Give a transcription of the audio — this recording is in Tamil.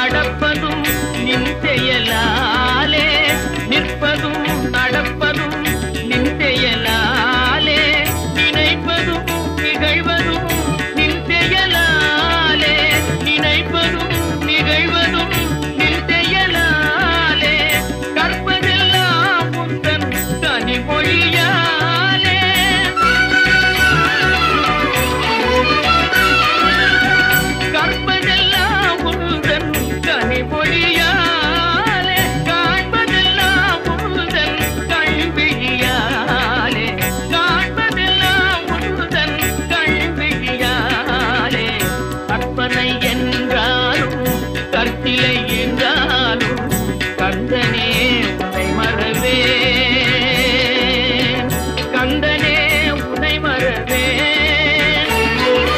நடப்பதும் நின் செயலா? என்றாலும் கட்டிலை